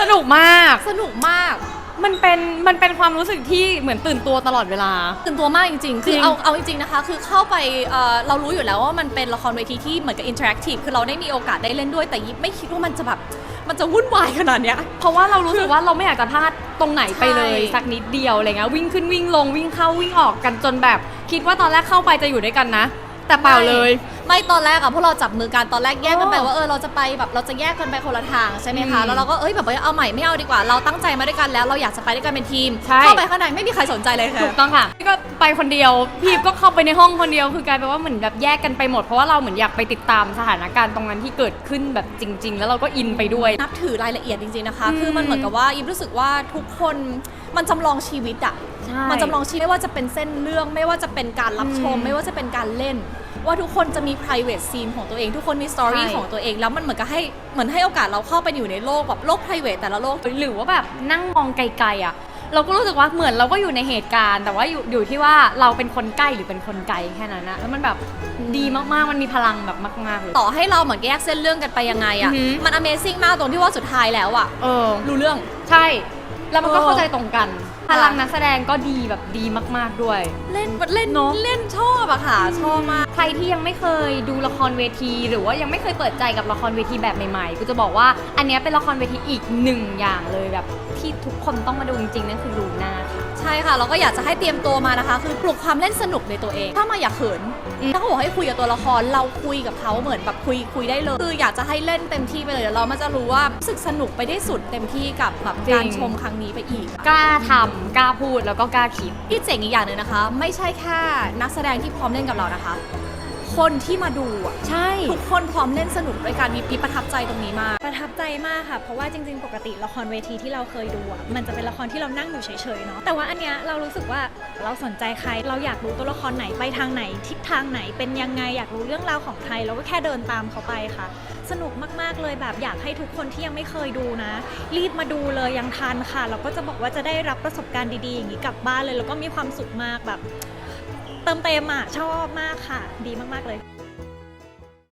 สนุกมาก สนุกมาก มันเป็นมันเป็นความรู้สึกที่เหมือนตื่นตัวตลอดเวลา ตื่นตัวมากจริงๆ คือจริงเอาเอาจริงๆนะคะ คือเข้าไปเอ่อเรารู้อยู่แล้วว่ามันเป็นละครเวทีที่เหมือนกับอินเทอร์แอคทีฟ คือเราได้มีโอกาสได้เล่นด้วย แต่ยิบไม่คิดว่ามันจะแบบ มันจะวุ่นวายขนาดเนี้ย เพราะว่าเรารู้สึกว่าเราไม่อยากจะพลาดตรงไหนไปเลยใช่ สักนิดเดียวอะไรเงี้ยวิ่งขึ้นวิ่งลงวิ่งเข้าวิ่งออกกันจนแบบ คิดว่าตอนแรกเข้าไปจะอยู่ด้วยกันนะ แต่เปล่าเลย ไม่ตอนแรกอะพวกเราจับมือกันตอนแรกแยกกันไปอ๋อว่าเออเราจะไปแบบเราจะแยกกันไปคนละทางใช่ไหมคะอืมแล้วเราก็เอ้ยแบบว่าเอาใหม่ไม่เอาดีกว่าเราตั้งใจมาด้วยกันแล้วเราอยากจะไปด้วยกันเป็นทีมใช่ เข้าไปข้างในไม่มีใครสนใจเลยค่ะ ถูกต้องค่ะพี่ก็ไปคนเดียวพี่ก็เข้าไปในห้องคนเดียวคือกลายเป็นว่าเหมือนแบบแยกกันไปหมดเพราะว่าเราเหมือนอยากไปติดตามสถานการณ์ตรงนั้นที่เกิดขึ้นแบบจริง ๆ แล้วเราก็อินไปด้วย นับถือรายละเอียดจริงๆนะคะอืมคือมันเหมือนกับว่ายิบรู้สึกว่าทุกคนมันจำลองชีวิตอะ ใช่มันจำลองชีวิตไม่ว่าจะเป็นเส้นเรื่อง ไม่ว่าจะเป็นการรับชม อืมไม่ว่าจะเป็นการเล่น ว่าทุกคนจะมี private scene ของตัวเอง ทุกคนมี story ใช่ ของตัวเองแล้วมันเหมือนกับให้เหมือนให้โอกาสเราเข้าไปอยู่ในโลกแบบโลก private แต่ละโลก หรือว่าแบบนั่งมองไกลๆอะ เราก็รู้สึกว่าเหมือนเราก็อยู่ในเหตุการณ์ แต่ว่าอยู่อยู่ที่ว่าเราเป็นคนใกล้หรือเป็นคนไกลแค่นั้นนะแล้วมันแบบดีมากๆมันมีพลังแบบมากๆเลย ต่อให้เราเหมือนแยกเส้นเรื่องกันไปยังไงอะอือหือ มัน amazing มากตรงที่ว่าสุดท้ายแล้วอะเออ รู้เรื่อง ใช่ แล้วมันก็เออเข้าใจตรงกัน พค่ะลังนักแสดงก็ดีแบบดีมาก ๆด้วย เล่นเล่นเนอะ เล่นชอบอะค่ะ ชอบมาก ใครที่ยังไม่เคยดูละครเวที หรือว่ายังไม่เคยเปิดใจกับละครเวทีแบบใหม่ๆกูจะบอกว่าอันเนี้ยเป็นละครเวทีอีกหนึ่งอย่างเลยแบบที่ทุกคนต้องมาดูจริงๆนั่นคือลูน่าค่ะ ใช่ค่ะ เราก็อยากจะให้เตรียมตัวมานะคะ คือปลุกความเล่นสนุกในตัวเอง ถ้ามาอยากเขิน อืม ถ้าเขาบอกให้คุยกับตัวละคร เราคุยกับเขาเหมือนแบบคุยคุยได้เลย คืออยากจะให้เล่นเต็มที่ไปเลยเดี๋ยวเรามันจะรู้ว่ารู้สึกสนุกไปได้สุดเต็มที่กับแบบการชมครั้งนี้ไปอีกกล้าทำกล้าพูดแล้วก็กล้าคิดที่เจ๋งอีกอย่างหนึ่งนะคะ ไม่ใช่แค่นักแสดงที่พร้อมเล่นกับเรานะคะ คนที่มาดูอะใช่ ทุกคนพร้อมเล่นสนุกด้วยกันมีประทับใจตรงนี้มาก ประทับใจมากค่ะ เพราะว่าจริงๆ ปกติละครเวทีที่เราเคยดูอะมันจะเป็นละครที่เรานั่งอยู่เฉยๆเนาะแต่ว่าอันเนี้ยเรารู้สึกว่าเราสนใจใคร เราอยากรู้ตัวละครไหนไปทางไหน ทิศทางไหนเป็นยังไงอยากรู้เรื่องราวของใครเราก็แค่เดินตามเขาไปค่ะ สนุกมากๆเลยแบบอยากให้ทุกคนที่ยังไม่เคยดูนะ รีบมาดูเลยยังทันค่ะ เราก็จะบอกว่าจะได้รับประสบการณ์ดีๆอย่างนี้กลับบ้านเลยแล้วก็มีความสุขมากแบบ เติมเต็มอะชอบมากค่ะ ดีมาก ๆ เลย